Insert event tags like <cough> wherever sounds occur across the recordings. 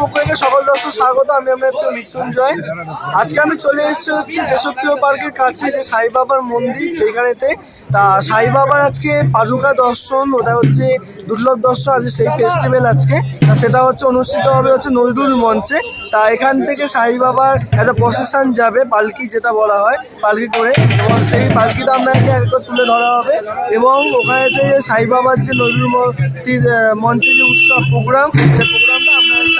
পক্ষ সকল দর্শক স্বাগত। আমি আপনার একটু মৃত্যুঞ্জয়। আজকে আমি চলে এসেছি হচ্ছে দেশপ্রিয় পার্কের কাছে, যে সাই বাবার মন্দির সেইখানেতে। তা সাই বাবার আজকে পাদুকা দর্শন, ওটা হচ্ছে দুর্লভ দর্শন আছে সেই ফেস্টিভ্যাল আজকে। তা সেটা হচ্ছে অনুষ্ঠিত হবে হচ্ছে নজরুল মঞ্চে। তা এখান থেকে সাই বাবার একটা প্রসেশন যাবে, পালকি যেটা বলা হয়, পালকি করে। এবং সেই পালকিটা আপনাকে এক তুলে ধরা হবে। এবং ওখানেতে সাই বাবার যে নজরুল মঞ্চে যে উৎসব, প্রোগ্রাম, সেই প্রোগ্রামটা আপনার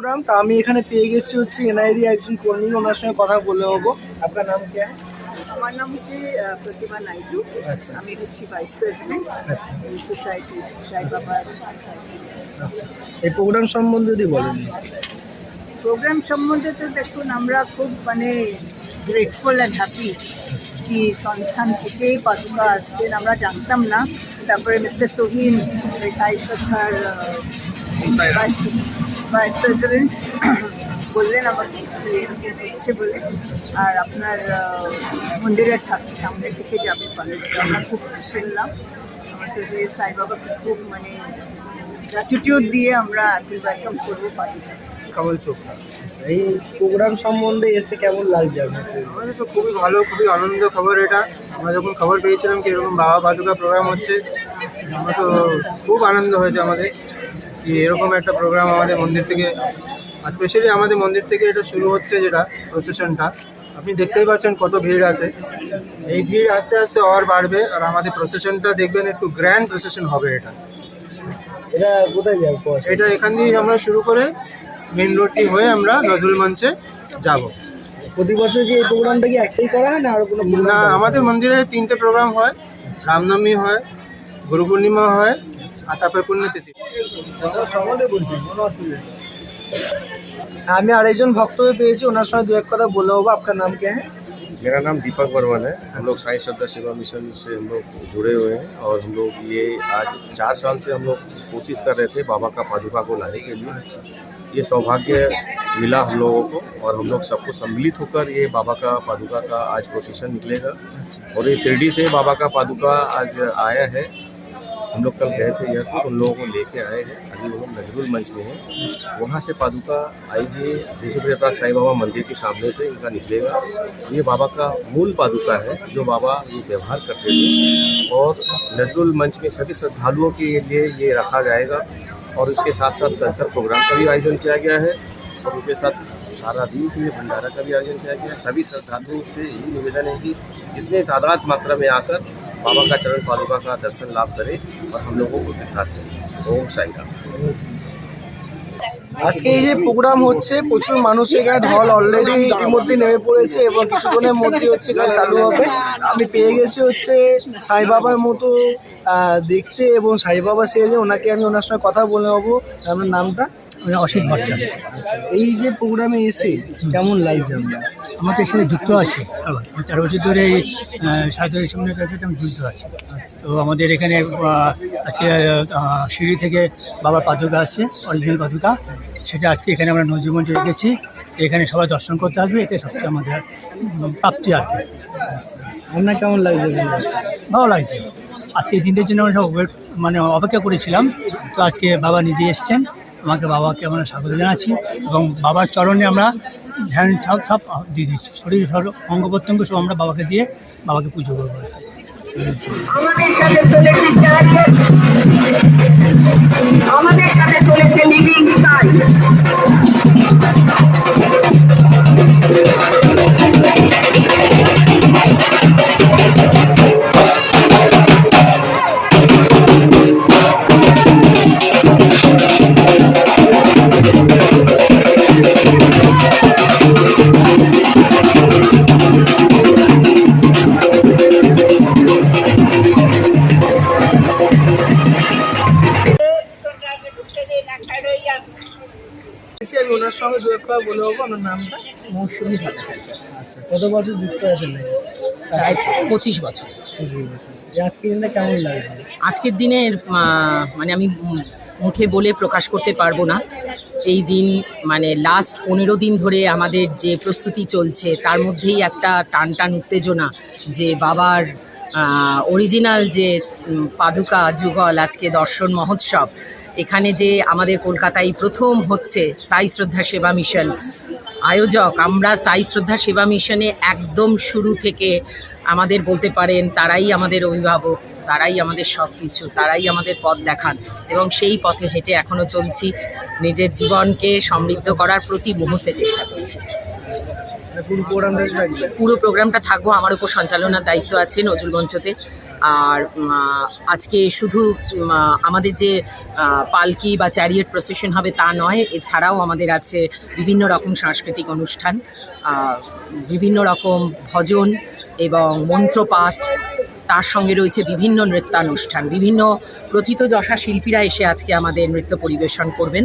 প্রোগ্রাম তা আমি এখানে পেয়ে গেছি হচ্ছে এনআইডি একজন কর্মী ওনার সঙ্গে কথা বলে হব আপনার নাম কি? আমার নাম হচ্ছে প্রতিমা নাইডু। আচ্ছা। আমি হচ্ছি ভাইস প্রেসিডেন্ট। আচ্ছা। এই সোসাইটি সাই বাবার আচ্ছা। এই প্রোগ্রাম সম্বন্ধে যদি বলেন। প্রোগ্রাম সম্বন্ধে তো দেখুন আমরা খুব মানে গ্রেটফুল অ্যান্ড হ্যাপি কি সংস্থান থেকেই পাদুকা আসছেন আমরা জানতাম না। তারপরে মিস্টার তহিন সাই সত্তার ভাইস প্রেসিডেন্ট <clears throat> বললেন আমাকে হচ্ছে বলে। আর আপনার মন্দিরের সাথে সামনে থেকে যাবে পাদুকা আমরা খুব খুশি হলাম। আমাদের যে সাই বাবাকে খুব মানে গ্র্যাটিটিউড দিয়ে আমরা ওয়েলকাম করব পাদুকা কমল চোপড়া। এই প্রোগ্রাম সম্বন্ধে এসে কেমন লাগছে আপনাকে আমাদের তো খুবই ভালো খুবই আনন্দ খবর এটা। আমরা যখন খবর পেয়েছিলাম কি এরকম বাবা বাদুকা প্রোগ্রাম হচ্ছে আমরা তো খুব আনন্দ হয়েছে আমাদের। এরকম একটা প্রোগ্রাম আমাদের মন্দির থেকে স্পেশালি আমাদের মন্দির থেকে এটা শুরু হচ্ছে যেটা প্রসেশনটা আপনি দেখতেই পাচ্ছেন কত ভিড় আছে। এই ভিড় আস্তে আস্তে আর বাড়বে আর আমাদের প্রসেশনটা দেখবেন একটু গ্র্যান্ড প্রসেশন হবে এটা। এটা কোথায় যাবে? এটা এখান দিয়ে আমরা শুরু করে মেন রোডটি হয়ে আমরা নজরুল মঞ্চে যাব। প্রতি বছর কি এই প্রোগ্রামটা কি একটাই করা হয় না আরও কোনো না আমাদের মন্দিরে তিনটে প্রোগ্রাম হয়। রামনবমী হয় গুরু পূর্ণিমা হয় আর তারপরে পুণ্যতিথি আমি আরেকজন ভক্তকে পেয়েছি ওনার সঙ্গে দু এক কথা বলে হবো আপনার নাম কে হ্যাঁ मेरा नाम दीपक वर्मन है हम लोग साई श्रद्धा सेवा मिशन से हम लोग जुड़े हुए हैं और हम लोग ये आज चार साल से हम लोग कोशिश कर रहे थे बाबा का पादुका को लाने के लिए ये सौभाग्य मिला हम लोगों को और हम लोग सबको सम्मिलित होकर ये बाबा का पादुका का आज प्रोसेशन निकलेगा और ये शिरडी से बाबा का पादुका आज आया है हम लोग कल गए थे एयरपोर्ट उन लोगों को लेके आए हैं। अभी वो नजरुल मंच में हैं। वहाँ से पादुका आएगी देशप्रिय प्राग साईं बाबा मंदिर के सामने से इनका निकलेगा। ये बाबा का मूल पादुका है, जो बाबा ये व्यवहार करते थे। और नजरुल मंच में सभी श्रद्धालुओं के लिए ये रखा जाएगा। और इसके साथ साथ कल्चर प्रोग्राम का भी आयोजन किया गया है। और उसके साथ सारा दिन के लिए भंडारा का भी आयोजन किया गया है। सभी श्रद्धालुओं से यही निवेदन है कि जितने तादाद मात्रा में आकर बाबा का चरण पादुका का दर्शन लाभ करें और हम लोगों को दिखाते हैं ओम साई राम আজকে এই যে প্রোগ্রাম হচ্ছে প্রচুর মানুষ এখানে ঢল অলরেডি ইতিমধ্যে নেমে পড়েছে এবং কিছুক্ষণের মধ্যে হচ্ছে এখানে চালু হবে আমি পেয়ে গেছি হচ্ছে সাই বাবার মতো আহ, দেখতে এবং সাই বাবা সেজে ওনাকে আমি ওনার সঙ্গে কথা বলে নেবো আপনার নামটা অসিত ভট্টাচার্য এই যে প্রোগ্রামে এসে কেমন লাগছে আপনার এর সাথে যুক্ত আছে। আবার আমি তেরো বছর ধরে এই সাহিত্য সামনের সাথে আমি যুক্ত আছি। তো আমাদের এখানে আজকে সিঁড়ি থেকে বাবার পাদুকা আসছে অরিজিনাল পাদুকা। সেটা আজকে এখানে আমরা নজরুমঞ্চ রেখেছি। এখানে সবাই দর্শন করতে আসবে এতে সবচেয়ে আমাদের প্রাপ্তি আসবে। আপনার কেমন লাগছে ভালো লাগছে। আজকে এই দিনটার জন্য আমরা সব মানে অপেক্ষা করেছিলাম। তো আজকে বাবা নিজে এসছেন। আমাকে বাবাকে আমরা স্বাগত জানাচ্ছি এবং বাবার চরণে আমরা ধ্যান, সব সব দিয়ে দিচ্ছি শরীর সব অঙ্গ প্রত্যঙ্গ সব আমরা বাবাকে দিয়ে, বাবাকে পুজো করব। ওনার নামটা? মৌসুমি ভট্টাচার্য। আচ্ছা কত বছর যুক্ত আছেন? প্রায় পঁচিশ বছর। দিনটা কেমন লাগছে আজকের দিনের মানে আমি মুখে বলে প্রকাশ করতে পারব না। এই দিন মানে লাস্ট পনেরো দিন ধরে আমাদের যে প্রস্তুতি চলছে তার মধ্যেই একটা টান টান উত্তেজনা যে বাবার অরিজিনাল যে পাদুকা যুগল আজকে দর্শন মহোৎসব এখানে যে আমাদের কলকাতায় প্রথম হচ্ছে সাই শ্রদ্ধা সেবা মিশন। আয়োজক আমরা সাই শ্রদ্ধা সেবা মিশনে একদম শুরু থেকে আমাদের বলতে পারেন তারাই আমাদের অভিভাবক তারাই আমাদের সব কিছু তারাই আমাদের পথ দেখান এবং সেই পথে হেঁটে এখনও চলছি। নিজের জীবনকে সমৃদ্ধ করার প্রতি মুহূর্তে চেষ্টা করছি। মানে পুরো প্রোগ্রামটা থাকবে? পুরো প্রোগ্রামটা থাকব আমার উপর সঞ্চালনার দায়িত্ব আছে নজরুল মঞ্চতে। আর আজকে শুধু আমাদের যে পালকি বা চ্যারিয়েট প্রসেশন হবে তা নয়, এছাড়াও আমাদের আছে বিভিন্ন রকম সাংস্কৃতিক অনুষ্ঠান বিভিন্ন রকম ভজন এবং মন্ত্রপাঠ, তার সঙ্গে রয়েছে বিভিন্ন নৃত্যানুষ্ঠান, বিভিন্ন প্রথিতযশা শিল্পীরা এসে আজকে আমাদের নৃত্য পরিবেশন করবেন।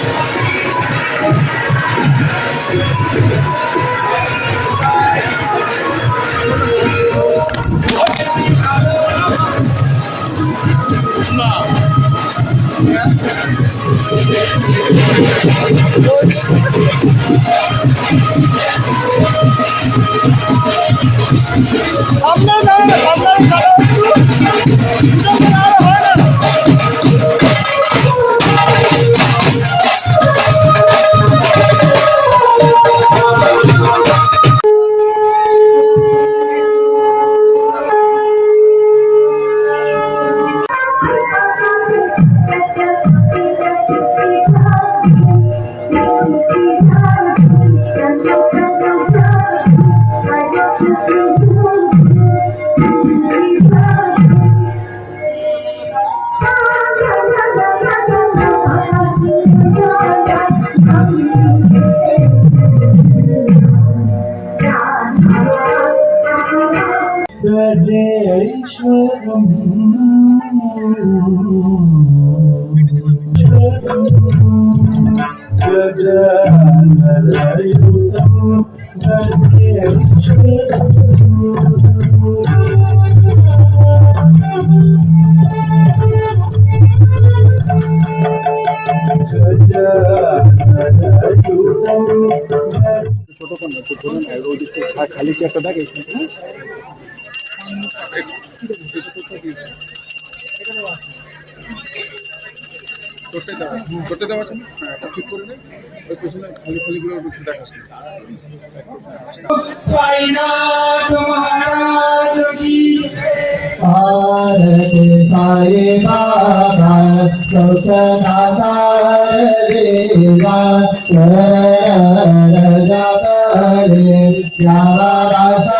আপনার দাঁড়াবেন আপনার দাঁড়াবেন ছোট কন্যা তো ধরুন ওই দিকটা খালি কি একটা ব্যাগ এখানে भारत साई बाबा सतनाता देवा रे यावा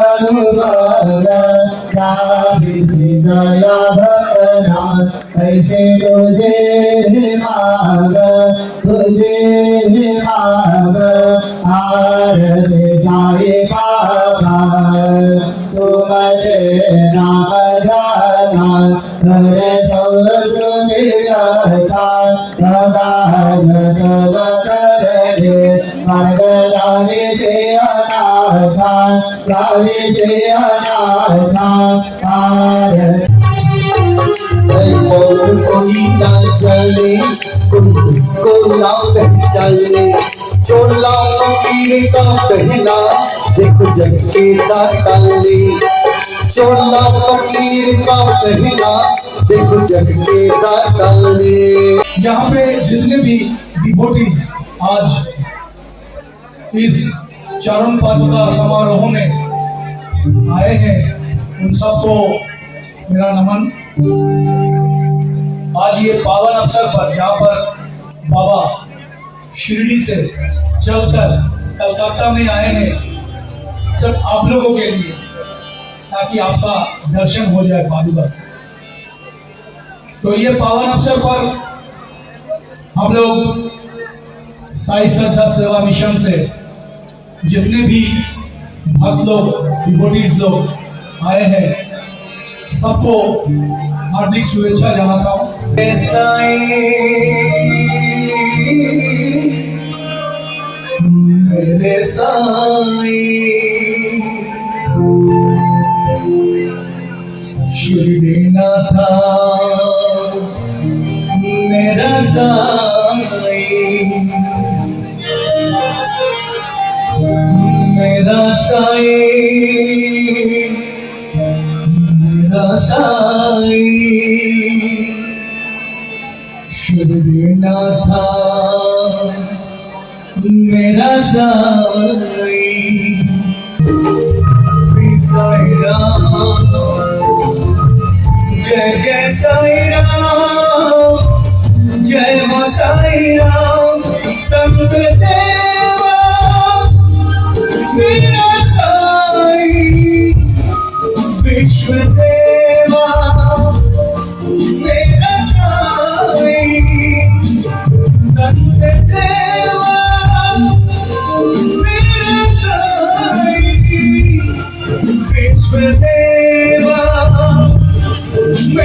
अनुभव ऐसे तुझे माग तुझे माग. आरती साई बाबा तुमसे नाम जाने से अनाथ राधे से और कोई ना चले उसको ना पहचाने। चोला फकीर का पहना देखो जग के दाताले चोला फकीर का पहना देखो जग के दाताले यहाँ पे जितने भी डिवोटीज आज इस चरण पादुका समारोह में आए हैं उन सबको मेरा नमन। आज ये पावन अवसर पर, जहाँ पर बाबा शिरडी से चलकर कलकत्ता में आए हैं सब आप लोगों के लिए, ताकि आपका दर्शन हो जाए पादुका तो ये पावन अवसर पर हम लोग साई श्रद्धा सेवा मिशन से जितने भी भक्त लोग डिपोटीज लोग आए हैं सबको हार्दिक शुभेच्छा जनाता हूँ রসায়নি সুরনাথা মেরা সাথ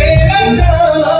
Yes,